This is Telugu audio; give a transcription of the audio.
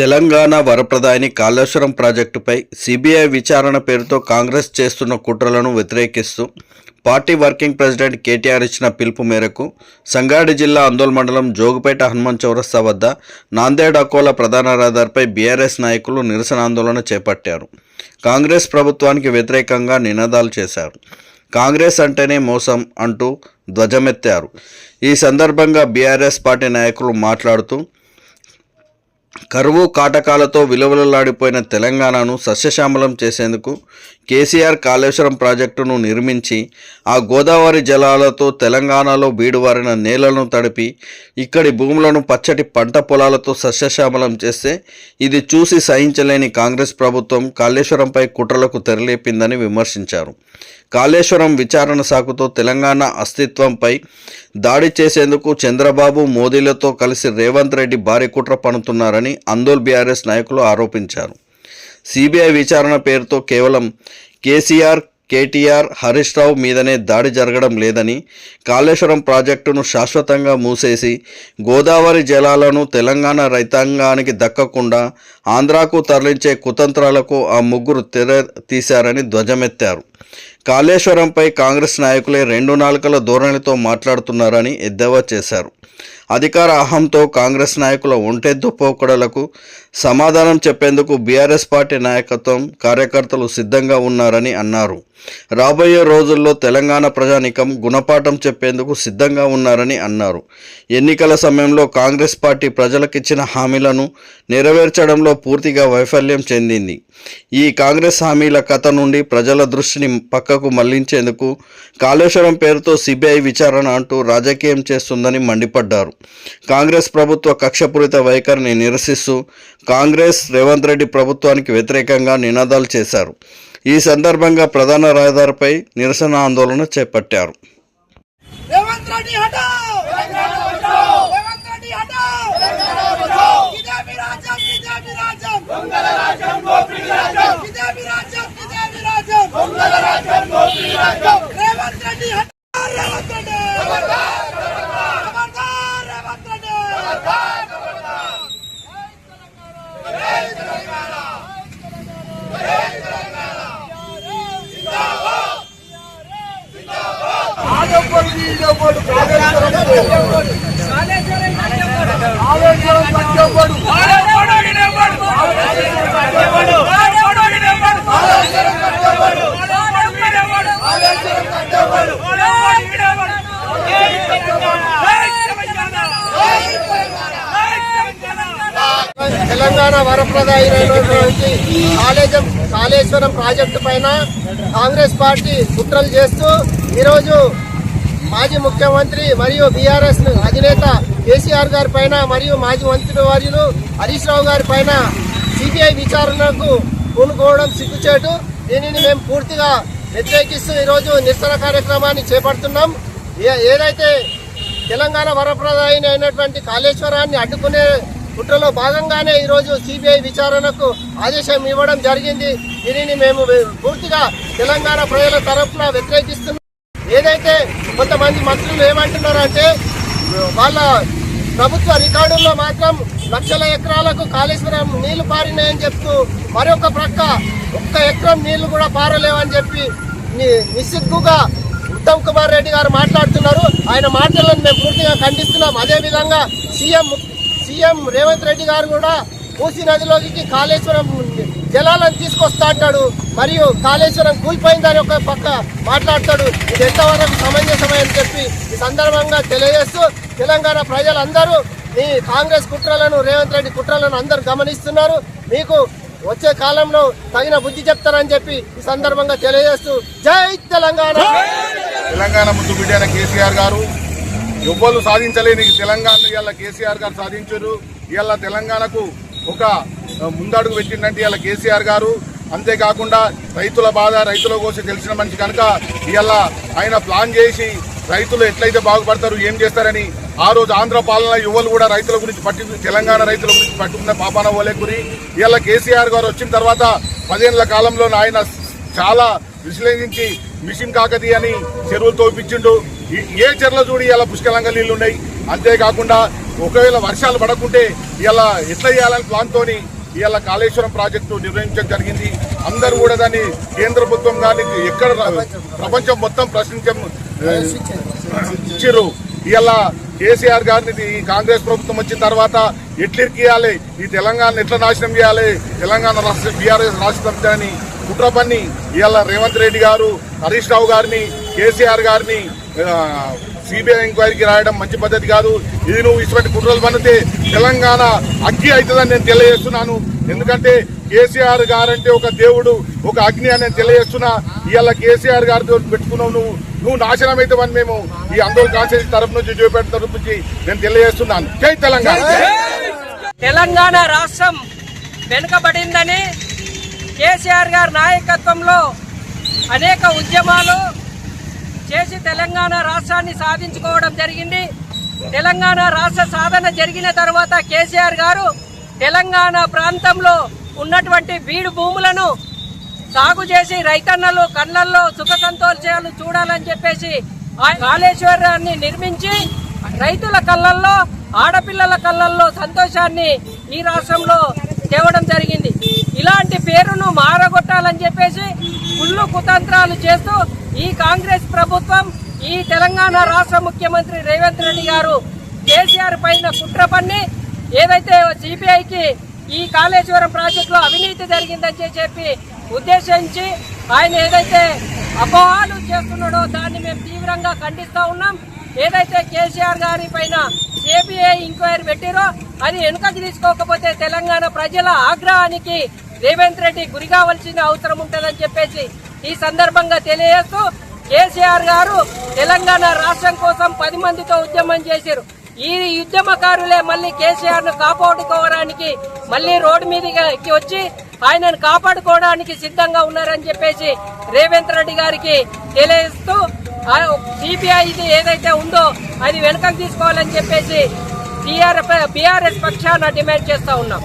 తెలంగాణ వరప్రదాయని కాళేశ్వరం ప్రాజెక్టుపై సిబిఐ విచారణ పేరుతో కాంగ్రెస్ చేస్తున్న కుట్రలను వ్యతిరేకిస్తూ పార్టీ వర్కింగ్ ప్రెసిడెంట్ కేటీఆర్ ఇచ్చిన పిలుపు మేరకు సంగారెడ్డి జిల్లా అందోల్ మండలం జోగుపేట హనుమాన్ చౌరస్తా వద్ద నాందేడ్ అకోలా ప్రధాన రహదారిపై బీఆర్ఎస్ నాయకులు నిరసన ఆందోళన చేపట్టారు. కాంగ్రెస్ ప్రభుత్వానికి వ్యతిరేకంగా నినాదాలు చేశారు. కాంగ్రెస్ అంటేనే మోసం అంటూ ధ్వజమెత్తారు. ఈ సందర్భంగా బీఆర్ఎస్ పార్టీ నాయకులు మాట్లాడుతూ కరువు కాటకాలతో విలువలలాడిపోయిన తెలంగాణను సస్యశ్యామలం చేసేందుకు కేసీఆర్ కాళేశ్వరం ప్రాజెక్టును నిర్మించి ఆ గోదావరి జలాలతో తెలంగాణలో బీడువారిన నేలను తడిపి ఇక్కడి భూములను పచ్చటి పంట పొలాలతో సస్యశ్యామలం చేస్తే ఇది చూసి సహించలేని కాంగ్రెస్ ప్రభుత్వం కాళేశ్వరంపై కుట్రలకు తెరలేపిందని విమర్శించారు. కాళేశ్వరం విచారణ సాకుతో తెలంగాణ అస్తిత్వంపై దాడి చేసేందుకు చంద్రబాబు మోదీలతో కలిసి రేవంత్ రెడ్డి భారీ కుట్ర పనుతున్నారని అందోల్ బీఆర్ఎస్ నాయకులు ఆరోపించారు. సిబిఐ విచారణ పేరుతో కేవలం కేసీఆర్ కేటీఆర్ హరీష్ రావు మీదనే దాడి జరగడం లేదని కాళేశ్వరం ప్రాజెక్టును శాశ్వతంగా మూసేసి గోదావరి జలాలను తెలంగాణ రైతాంగానికి దక్కకుండా ఆంధ్రాకు తరలించే కుతంత్రాలకు ఆ ముగ్గురు తెర తీశారని ధ్వజమెత్తారు. కాళేశ్వరంపై కాంగ్రెస్ నాయకులే రెండు నాలుకల ధోరణితో మాట్లాడుతున్నారని ఎద్దేవా చేశారు. అధికార అహంతో కాంగ్రెస్ నాయకుల ఒంటెద్దు పోకడలకు సమాధానం చెప్పేందుకు బీఆర్ఎస్ పార్టీ నాయకత్వం కార్యకర్తలు సిద్ధంగా ఉన్నారని అన్నారు. రాబోయే రోజుల్లో తెలంగాణ ప్రజానికం గుణపాఠం చెప్పేందుకు సిద్ధంగా ఉన్నారని అన్నారు. ఎన్నికల సమయంలో కాంగ్రెస్ పార్టీ ప్రజలకిచ్చిన హామీలను నెరవేర్చడంలో పూర్తిగా వైఫల్యం చెందింది. ఈ కాంగ్రెస్ హామీల కథ నుండి ప్రజల దృష్టిని పక్కకు మళ్ళించేందుకు కాళేశ్వరం పేరుతో సిబిఐ విచారణ అంటూ రాజకీయం చేస్తుందని మండిపడ్డారు. కాంగ్రెస్ ప్రభుత్వ కక్షపూరిత వైఖరిని నిరసిస్తూ కాంగ్రెస్ రేవంత్ రెడ్డి ప్రభుత్వానికి వ్యతిరేకంగా నినాదాలు చేశారు. ఈ సందర్భంగా ప్రధాన రహదారిపై నిరసన ఆందోళన చేపట్టారు. రేవంత్ రెడ్డి హఠా తెలంగాణ వరప్రదాయి అయినటువంటి కాళేజం కాళేశ్వరం ప్రాజెక్టు పైన కాంగ్రెస్ పార్టీ కుట్రలు చేస్తూ ఈరోజు మాజీ ముఖ్యమంత్రి మరియు బీఆర్ఎస్ అధినేత కేసీఆర్ గారి పైన మరియు మాజీ మంత్రి వర్యులు హరీష్ రావు గారి పైన సిబిఐ విచారణకు పూనుకోవడం సిగ్గుచేటు. దీనిని మేము పూర్తిగా వ్యతిరేకిస్తూ ఈరోజు నిరసన కార్యక్రమాన్ని చేపడుతున్నాం. ఏ- ఏదైతే తెలంగాణ వరప్రదాయిని అయినటువంటి కాళేశ్వరాన్ని అడ్డుకునే కుట్రలో భాగంగానే ఈరోజు సిబిఐ విచారణకు ఆదేశం ఇవ్వడం జరిగింది. దీనిని మేము పూర్తిగా తెలంగాణ ప్రజల తరఫున వ్యతిరేకిస్తున్నాం. ఏదైతే కొంతమంది మంత్రులు ఏమంటున్నారంటే వాళ్ళ ప్రభుత్వ రికార్డుల్లో మాత్రం లక్షల ఎకరాలకు కాళేశ్వరం నీళ్ళు పారినాయని చెప్తూ మరొక ప్రక్క ఒక్క ఎకరం నీళ్ళు కూడా పారలేవని చెప్పి ని- నిస్సిగ్గుగా ఉత్తమ్ కుమార్ రెడ్డి గారు మాట్లాడుతున్నారు. ఆయన మాటలను మేము పూర్తిగా ఖండిస్తున్నాం. అదేవిధంగా సీఎం సీఎం రేవంత్ రెడ్డి గారు కూడా మూసీ నదిలోకి కాళేశ్వరం జలాలను తీసుకొస్తా అంటాడు. మరియు కాళేశ్వరం కూలిపోయిందని ఒక పక్క మాట్లాడతాడు. ఇది ఎంతవరకు అని చెప్పి ఈ సందర్భంగా తెలియజేస్తూ తెలంగాణ ప్రజలందరూ ఈ కాంగ్రెస్ కుట్రలను రేవంత్ రెడ్డి కుట్రలను అందరూ గమనిస్తున్నారు. మీకు వచ్చే కాలంలో తగిన బుద్ధి చెప్తారని చెప్పి ఈ సందర్భంగా తెలియజేస్తూ జై తెలంగాణ! తెలంగాణ ముందు బిడ్డైన కేసీఆర్ గారు ఎవ్వరు సాధించలేని తెలంగాణ ఇవాళ కేసీఆర్ గారు సాధించారు. ఇవాళ తెలంగాణకు ఒక ముందడుగు పెట్టిందంటే ఇవాళ కేసీఆర్ గారు. అంతేకాకుండా రైతుల బాధ రైతుల కోసం తెలిసిన మనిషి కనుక ఇవాళ ఆయన ప్లాన్ చేసి రైతులు ఎట్లయితే బాగుపడతారు ఏం చేస్తారని ఆ రోజు ఆంధ్ర పాలన యువలు కూడా రైతుల గురించి పట్టి తెలంగాణ రైతుల గురించి పట్టుకున్న పాపాన ఓలేకురి ఇవాళ కేసీఆర్ గారు వచ్చిన తర్వాత పదేళ్ళ కాలంలో ఆయన చాలా విశ్లేషించి మిషన్ కాకతీయ అని చెరువులు తోపించిండు. ఏ చెర్ల చూడి ఇలా పుష్కలంగా నీళ్ళు ఉన్నాయి అంతేకాకుండా ఒకవేళ వర్షాలు పడకుంటే ఇలా ఎట్లా చేయాలని ప్లాన్తోని ఇవాళ కాళేశ్వరం ప్రాజెక్టు నిర్వహించడం జరిగింది. అందరూ కూడా దాన్ని కేంద్ర ప్రభుత్వం కానీ ఎక్కడ ప్రపంచం మొత్తం ప్రశ్నించం ఇచ్చిర్రు. ఇవాళ కేసీఆర్ గారిని ఈ కాంగ్రెస్ ప్రభుత్వం వచ్చిన తర్వాత ఎట్లిరికియాలి ఈ తెలంగాణ ఎట్లా నాశనం చేయాలి? తెలంగాణ రాష్ట్ర బీఆర్ఎస్ రాష్ట్ర సమితిని కుట్ర పని ఇవాళ రేవంత్ రెడ్డి గారు హరీష్ రావు గారిని కేసీఆర్ గారిని సిబిఐ ఎంక్వైరీకి రాయడం మంచి పద్ధతి కాదు. ఇది నువ్వు ఇటువంటి కుట్రలు పనితే తెలంగాణ అగ్గి అవుతుందని నేను తెలియజేస్తున్నాను. ఎందుకంటే కేసీఆర్ గారంటే ఒక దేవుడు ఒక అగ్ని అని నేను తెలియజేస్తున్నా. ఇవాళ కేసీఆర్ గారితో పెట్టుకున్నావు నువ్వు. నువ్వు నాశనం అవుతావని మేము ఈ ఆందోళన కాన్సెన్స్ తరపు నుంచి జోపేట తరపు నుంచి నేను తెలియజేస్తున్నాను. జై తెలంగాణ! తెలంగాణ రాష్ట్రం వెనుకబడిందని కేసీఆర్ గారి నాయకత్వంలో అనేక ఉద్యమాలు చేసి తెలంగాణ రాష్ట్రాన్ని సాధించుకోవడం జరిగింది. తెలంగాణ రాష్ట్ర సాధన జరిగిన తర్వాత కేసీఆర్ గారు తెలంగాణ ప్రాంతంలో ఉన్నటువంటి బీడు భూములను సాగు చేసి రైతన్నలు కళ్ళల్లో సుఖ సంతోషాలు చూడాలని చెప్పేసి కాళేశ్వరాన్ని నిర్మించి రైతుల కళ్ళల్లో ఆడపిల్లల కళ్ళల్లో సంతోషాన్ని ఈ రాష్ట్రంలో తేవడం జరిగింది. ఇలాంటి పేరును మారగొట్టాలని చెప్పేసి కుళ్ళు కుతంత్రాలు చేస్తూ ఈ కాంగ్రెస్ ప్రభుత్వం ఈ తెలంగాణ రాష్ట్ర ముఖ్యమంత్రి రేవంత్ రెడ్డి గారు కేసీఆర్ పైన కుట్ర పన్ని ఏదైతే సిబిఐకి ఈ కాళేశ్వరం ప్రాజెక్టులో అవినీతి జరిగిందని చెప్పి ఉద్దేశించి ఆయన ఏదైతే అపోహాలు చేస్తున్నాడో దాన్ని మేము తీవ్రంగా ఖండిస్తూ ఉన్నాం. ఏదైతే కేసీఆర్ గారి పైన సిబిఐ ఎంక్వైరీ పెట్టిరో అది వెనుకకి తీసుకోకపోతే తెలంగాణ ప్రజల ఆగ్రహానికి రేవంత్ రెడ్డి గురి కావాల్సిన అవసరం ఉంటుందని చెప్పేసి ఈ సందర్భంగా తెలియజేస్తూ కేసీఆర్ గారు తెలంగాణ రాష్ట్రం కోసం పది మందితో ఉద్యమం చేశారు ఈ ఉద్యమకారులే మళ్ళీ కేసీఆర్ను కాపాడుకోవడానికి మళ్ళీ రోడ్డు మీదకి వచ్చి ఆయనను కాపాడుకోవడానికి సిద్ధంగా ఉన్నారని చెప్పేసి రేవంత్ రెడ్డి గారికి తెలియజేస్తూ సిపిఐ ఇది ఏదైతే ఉందో అది వెనకకు తీసుకోవాలని చెప్పేసి బీఆర్ఎస్ పక్షాన డిమాండ్ చేస్తా ఉన్నాం.